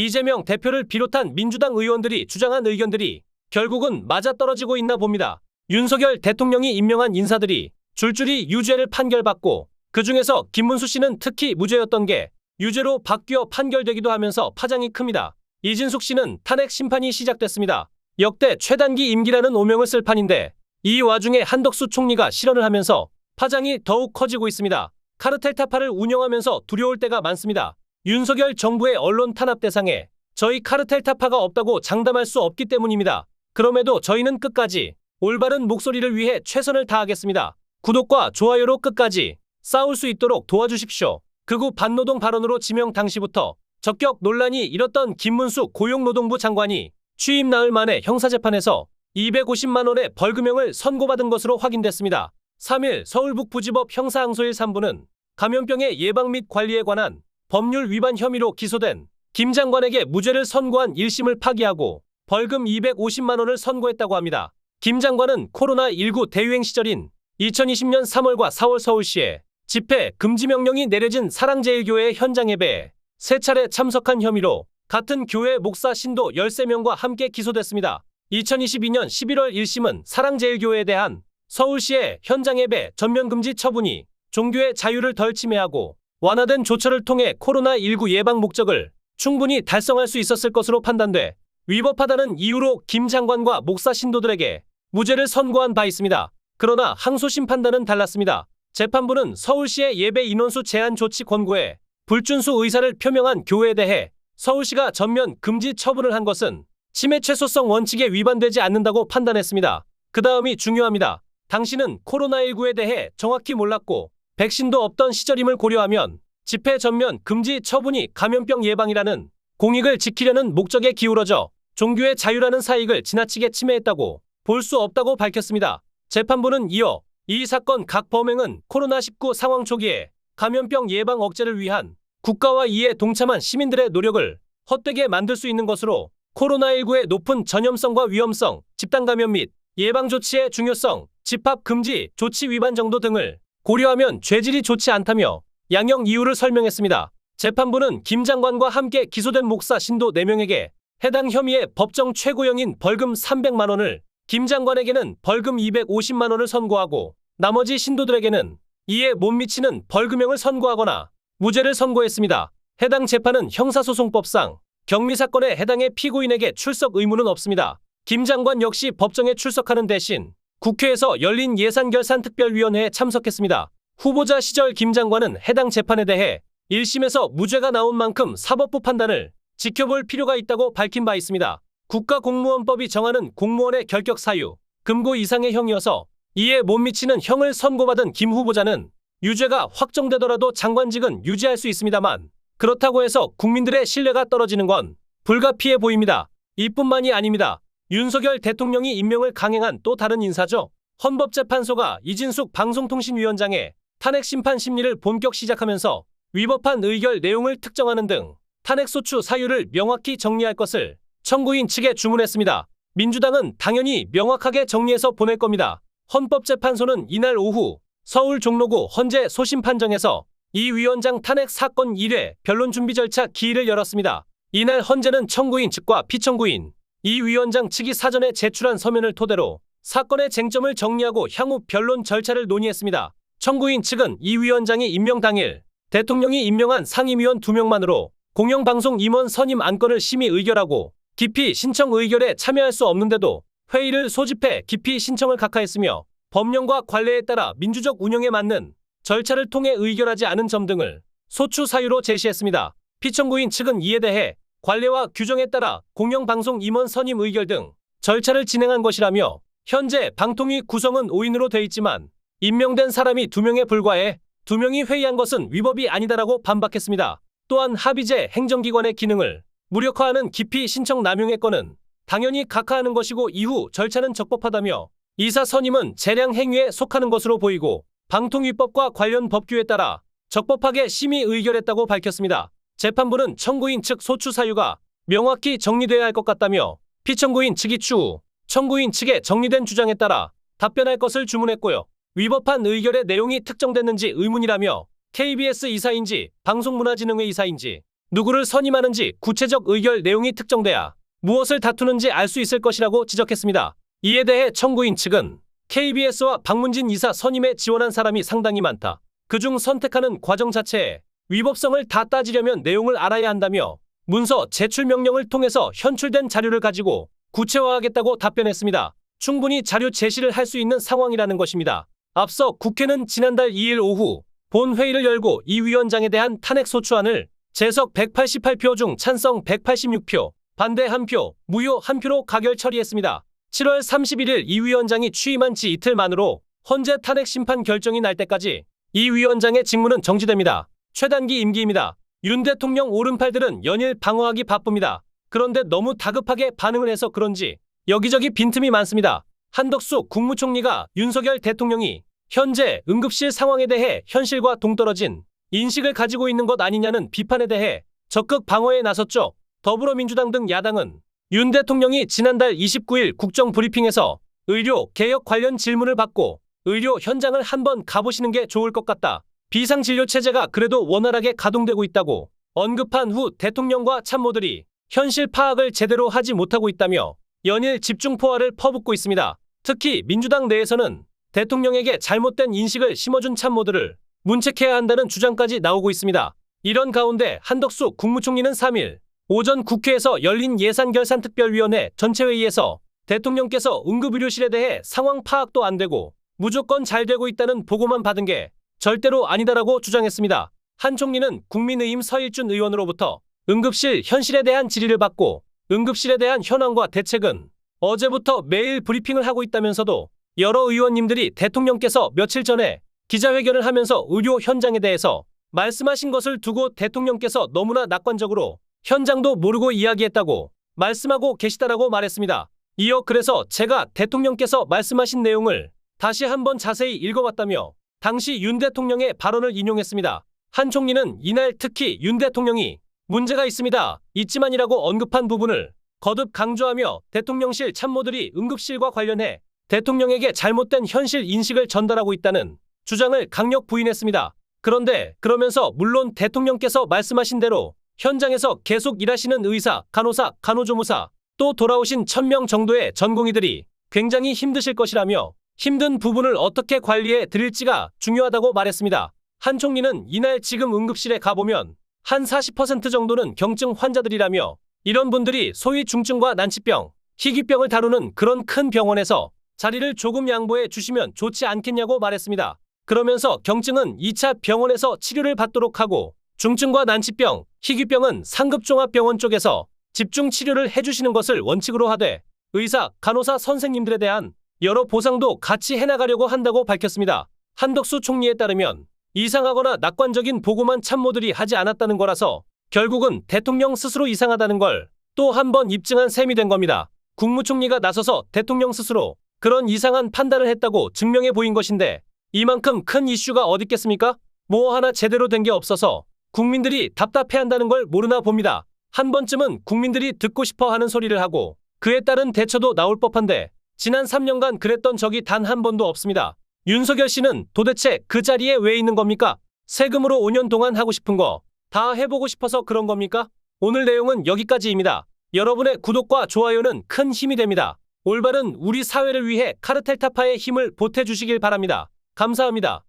이재명 대표를 비롯한 민주당 의원들이 주장한 의견들이 결국은 맞아떨어지고 있나 봅니다. 윤석열 대통령이 임명한 인사들이 줄줄이 유죄를 판결받고 그중에서 김문수 씨는 특히 무죄였던 게 유죄로 바뀌어 판결되기도 하면서 파장이 큽니다. 이진숙 씨는 탄핵 심판이 시작됐습니다. 역대 최단기 임기라는 오명을 쓸 판인데 이 와중에 한덕수 총리가 실언을 하면서 파장이 더욱 커지고 있습니다. 카르텔 타파를 운영하면서 두려울 때가 많습니다. 윤석열 정부의 언론 탄압 대상에 저희 카르텔 타파가 없다고 장담할 수 없기 때문입니다. 그럼에도 저희는 끝까지 올바른 목소리를 위해 최선을 다하겠습니다. 구독과 좋아요로 끝까지 싸울 수 있도록 도와주십시오. 극우 반노동 발언으로 지명 당시부터 적격 논란이 일었던 김문수 고용노동부 장관이 취임 나흘 만에 형사재판에서 250만 원의 벌금형을 선고받은 것으로 확인됐습니다. 3일 서울북부지법 형사항소일 3부는 감염병의 예방 및 관리에 관한 법률 위반 혐의로 기소된 김 장관에게 무죄를 선고한 1심을 파기하고 벌금 250만 원을 선고했다고 합니다. 김 장관은 코로나19 대유행 시절인 2020년 3월과 4월 서울시에 집회 금지 명령이 내려진 사랑제일교회 현장 예배에 세 차례 참석한 혐의로 같은 교회 목사 신도 13명과 함께 기소됐습니다. 2022년 11월 1심은 사랑제일교회에 대한 서울시의 현장 예배 전면 금지 처분이 종교의 자유를 덜 침해하고 완화된 조처를 통해 코로나19 예방 목적을 충분히 달성할 수 있었을 것으로 판단돼 위법하다는 이유로 김 장관과 목사 신도들에게 무죄를 선고한 바 있습니다. 그러나 항소심 판단은 달랐습니다. 재판부는 서울시의 예배 인원수 제한 조치 권고에 불준수 의사를 표명한 교회에 대해 서울시가 전면 금지 처분을 한 것은 치매 최소성 원칙에 위반되지 않는다고 판단했습니다. 그 다음이 중요합니다. 당신은 코로나19에 대해 정확히 몰랐고 백신도 없던 시절임을 고려하면 집회 전면 금지 처분이 감염병 예방이라는 공익을 지키려는 목적에 기울어져 종교의 자유라는 사익을 지나치게 침해했다고 볼 수 없다고 밝혔습니다. 재판부는 이어 이 사건 각 범행은 코로나19 상황 초기에 감염병 예방 억제를 위한 국가와 이에 동참한 시민들의 노력을 헛되게 만들 수 있는 것으로 코로나19의 높은 전염성과 위험성, 집단 감염 및 예방 조치의 중요성, 집합 금지 조치 위반 정도 등을 고려하면 죄질이 좋지 않다며 양형 이유를 설명했습니다. 재판부는 김 장관과 함께 기소된 목사 신도 4명에게 해당 혐의의 법정 최고형인 벌금 300만 원을 김 장관에게는 벌금 250만 원을 선고하고 나머지 신도들에게는 이에 못 미치는 벌금형을 선고하거나 무죄를 선고했습니다. 해당 재판은 형사소송법상 격리 사건에 해당의 피고인에게 출석 의무는 없습니다. 김 장관 역시 법정에 출석하는 대신 국회에서 열린 예산결산특별위원회에 참석했습니다. 후보자 시절 김 장관은 해당 재판에 대해 1심에서 무죄가 나온 만큼 사법부 판단을 지켜볼 필요가 있다고 밝힌 바 있습니다. 국가공무원법이 정하는 공무원의 결격 사유, 금고 이상의 형이어서 이에 못 미치는 형을 선고받은 김 후보자는 유죄가 확정되더라도 장관직은 유지할 수 있습니다만 그렇다고 해서 국민들의 신뢰가 떨어지는 건 불가피해 보입니다. 이뿐만이 아닙니다. 윤석열 대통령이 임명을 강행한 또 다른 인사죠. 헌법재판소가 이진숙 방송통신위원장의 탄핵 심판 심리를 본격 시작하면서 위법한 의결 내용을 특정하는 등 탄핵소추 사유를 명확히 정리할 것을 청구인 측에 주문했습니다. 민주당은 당연히 명확하게 정리해서 보낼 겁니다. 헌법재판소는 이날 오후 서울 종로구 헌재 소심 판정에서 이 위원장 탄핵 사건 1회 변론 준비 절차 기일을 열었습니다. 이날 헌재는 청구인 측과 피청구인 이 위원장 측이 사전에 제출한 서면을 토대로 사건의 쟁점을 정리하고 향후 변론 절차를 논의했습니다. 청구인 측은 이 위원장이 임명 당일 대통령이 임명한 상임위원 2명만으로 공영방송 임원 선임 안건을 심의 의결하고 기피 신청 의결에 참여할 수 없는데도 회의를 소집해 기피 신청을 각하했으며 법령과 관례에 따라 민주적 운영에 맞는 절차를 통해 의결하지 않은 점 등을 소추 사유로 제시했습니다. 피청구인 측은 이에 대해 관례와 규정에 따라 공영방송 임원 선임 의결 등 절차를 진행한 것이라며 현재 방통위 구성은 5인으로 돼 있지만 임명된 사람이 2명에 불과해 2명이 회의한 것은 위법이 아니다라고 반박했습니다. 또한 합의제 행정기관의 기능을 무력화하는 기피 신청 남용의 건은 당연히 각하하는 것이고 이후 절차는 적법하다며 이사 선임은 재량 행위에 속하는 것으로 보이고 방통위법과 관련 법규에 따라 적법하게 심의 의결했다고 밝혔습니다. 재판부는 청구인 측 소추 사유가 명확히 정리돼야 할 것 같다며 피청구인 측이 추후 청구인 측의 정리된 주장에 따라 답변할 것을 주문했고요. 위법한 의결의 내용이 특정됐는지 의문이라며 KBS 이사인지 방송문화진흥회 이사인지 누구를 선임하는지 구체적 의결 내용이 특정돼야 무엇을 다투는지 알 수 있을 것이라고 지적했습니다. 이에 대해 청구인 측은 KBS와 박문진 이사 선임에 지원한 사람이 상당히 많다. 그중 선택하는 과정 자체에 위법성을 다 따지려면 내용을 알아야 한다며 문서 제출 명령을 통해서 현출된 자료를 가지고 구체화하겠다고 답변했습니다. 충분히 자료 제시를 할 수 있는 상황이라는 것입니다. 앞서 국회는 지난달 2일 오후 본회의를 열고 이 위원장에 대한 탄핵소추안을 재석 188표 중 찬성 186표, 반대 1표, 무효 1표로 가결 처리했습니다. 7월 31일 이 위원장이 취임한 지 이틀 만으로 헌재 탄핵 심판 결정이 날 때까지 이 위원장의 직무는 정지됩니다. 최단기 임기입니다. 윤 대통령 오른팔들은 연일 방어하기 바쁩니다. 그런데 너무 다급하게 반응을 해서 그런지 여기저기 빈틈이 많습니다. 한덕수 국무총리가 윤석열 대통령이 현재 응급실 상황에 대해 현실과 동떨어진 인식을 가지고 있는 것 아니냐는 비판에 대해 적극 방어에 나섰죠. 더불어민주당 등 야당은 윤 대통령이 지난달 29일 국정 브리핑에서 의료 개혁 관련 질문을 받고 의료 현장을 한번 가보시는 게 좋을 것 같다. 비상진료 체제가 그래도 원활하게 가동되고 있다고 언급한 후 대통령과 참모들이 현실 파악을 제대로 하지 못하고 있다며 연일 집중포화를 퍼붓고 있습니다. 특히 민주당 내에서는 대통령에게 잘못된 인식을 심어준 참모들을 문책해야 한다는 주장까지 나오고 있습니다. 이런 가운데 한덕수 국무총리는 3일 오전 국회에서 열린 예산결산특별위원회 전체회의에서 대통령께서 응급의료실에 대해 상황 파악도 안 되고 무조건 잘 되고 있다는 보고만 받은 게 절대로 아니다라고 주장했습니다. 한 총리는 국민의힘 서일준 의원으로부터 응급실 현실에 대한 질의를 받고 응급실에 대한 현황과 대책은 어제부터 매일 브리핑을 하고 있다면서도 여러 의원님들이 대통령께서 며칠 전에 기자회견을 하면서 의료 현장에 대해서 말씀하신 것을 두고 대통령께서 너무나 낙관적으로 현장도 모르고 이야기했다고 말씀하고 계시다라고 말했습니다. 이어 그래서 제가 대통령께서 말씀하신 내용을 다시 한번 자세히 읽어봤다며 당시 윤 대통령의 발언을 인용했습니다. 한 총리는 이날 특히 윤 대통령이 문제가 있습니다. 있지만이라고 언급한 부분을 거듭 강조하며 대통령실 참모들이 응급실과 관련해 대통령에게 잘못된 현실 인식을 전달하고 있다는 주장을 강력 부인했습니다. 그런데 그러면서 물론 대통령께서 말씀하신 대로 현장에서 계속 일하시는 의사, 간호사, 간호조무사, 또 돌아오신 천 명 정도의 전공의들이 굉장히 힘드실 것이라며 힘든 부분을 어떻게 관리해 드릴지가 중요하다고 말했습니다. 한 총리는 이날 지금 응급실에 가보면 한 40% 정도는 경증 환자들이라며 이런 분들이 소위 중증과 난치병, 희귀병을 다루는 그런 큰 병원에서 자리를 조금 양보해 주시면 좋지 않겠냐고 말했습니다. 그러면서 경증은 2차 병원에서 치료를 받도록 하고 중증과 난치병, 희귀병은 상급종합병원 쪽에서 집중 치료를 해주시는 것을 원칙으로 하되 의사, 간호사 선생님들에 대한 여러 보상도 같이 해나가려고 한다고 밝혔습니다. 한덕수 총리에 따르면 이상하거나 낙관적인 보고만 참모들이 하지 않았다는 거라서 결국은 대통령 스스로 이상하다는 걸 또 한 번 입증한 셈이 된 겁니다. 국무총리가 나서서 대통령 스스로 그런 이상한 판단을 했다고 증명해 보인 것인데 이만큼 큰 이슈가 어딨겠습니까? 뭐 하나 제대로 된 게 없어서 국민들이 답답해한다는 걸 모르나 봅니다. 한 번쯤은 국민들이 듣고 싶어 하는 소리를 하고 그에 따른 대처도 나올 법한데 지난 3년간 그랬던 적이 단 한 번도 없습니다. 윤석열 씨는 도대체 그 자리에 왜 있는 겁니까? 세금으로 5년 동안 하고 싶은 거 다 해보고 싶어서 그런 겁니까? 오늘 내용은 여기까지입니다. 여러분의 구독과 좋아요는 큰 힘이 됩니다. 올바른 우리 사회를 위해 카르텔 타파의 힘을 보태주시길 바랍니다. 감사합니다.